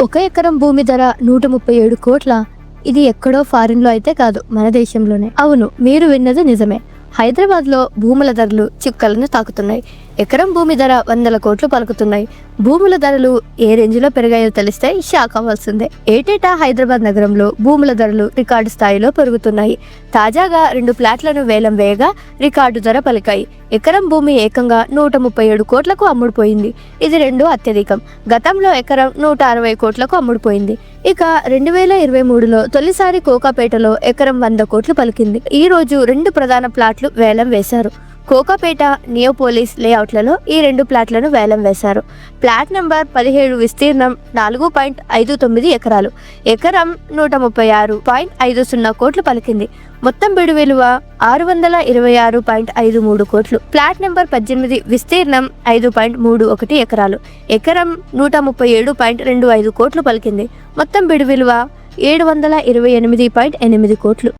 ఒక ఎకరం భూమి ధర నూట ముప్పై ఏడు కోట్ల. ఇది ఎక్కడో ఫారిన్లో అయితే కాదు మన దేశంలోనే. అవును మీరు విన్నది నిజమే. హైదరాబాద్లో భూముల ధరలు చిక్కలను తాకుతున్నాయి. ఎకరం భూమి ధర వందల కోట్లు పలుకుతున్నాయి. భూముల ధరలు ఏ రేంజ్లో పెరిగాయో తెలిస్తే షాక్ అవ్వాల్సిందే. ఏటేటా హైదరాబాద్ నగరంలో భూముల ధరలు రికార్డు స్థాయిలో పెరుగుతున్నాయి. తాజాగా రెండు ప్లాట్లను వేలం వేయగా రికార్డు ధర పలికాయి. ఎకరం భూమి ఏకంగా నూట ముప్పై ఏడు కోట్లకు అమ్ముడుపోయింది. ఇది రెండు అత్యధికం. గతంలో ఎకరం నూట అరవై కోట్లకు అమ్ముడుపోయింది. ఇక రెండు వేల ఇరవై మూడులో తొలిసారి కోకాపేటలో ఎకరం వంద కోట్లు పలికింది. ఈ రోజు రెండు ప్రధాన ప్లాట్లు వేలం వేశారు. కోకాపేట నియోపోలిస్ లేఅవుట్లలో ఈ రెండు ప్లాట్లను వేలం వేశారు. ప్లాట్ నంబర్ పదిహేడు విస్తీర్ణం నాలుగు పాయింట్ ఐదు తొమ్మిది ఎకరాలు. ఎకరం నూట ముప్పై ఆరు పాయింట్ ఐదు సున్నా కోట్లు పలికింది. మొత్తం బిడు విలువ ఆరు వందల ఇరవై ఆరు పాయింట్ ఐదు మూడు కోట్లు. ప్లాట్ నెంబర్ పద్దెనిమిది విస్తీర్ణం ఐదు పాయింట్ మూడు ఒకటి ఎకరాలు. ఎకరం నూట ముప్పై ఏడు పాయింట్ రెండు ఐదు కోట్లు పలికింది. మొత్తం బిడు విలువ ఏడు వందల ఇరవై ఎనిమిది పాయింట్ ఎనిమిది కోట్లు.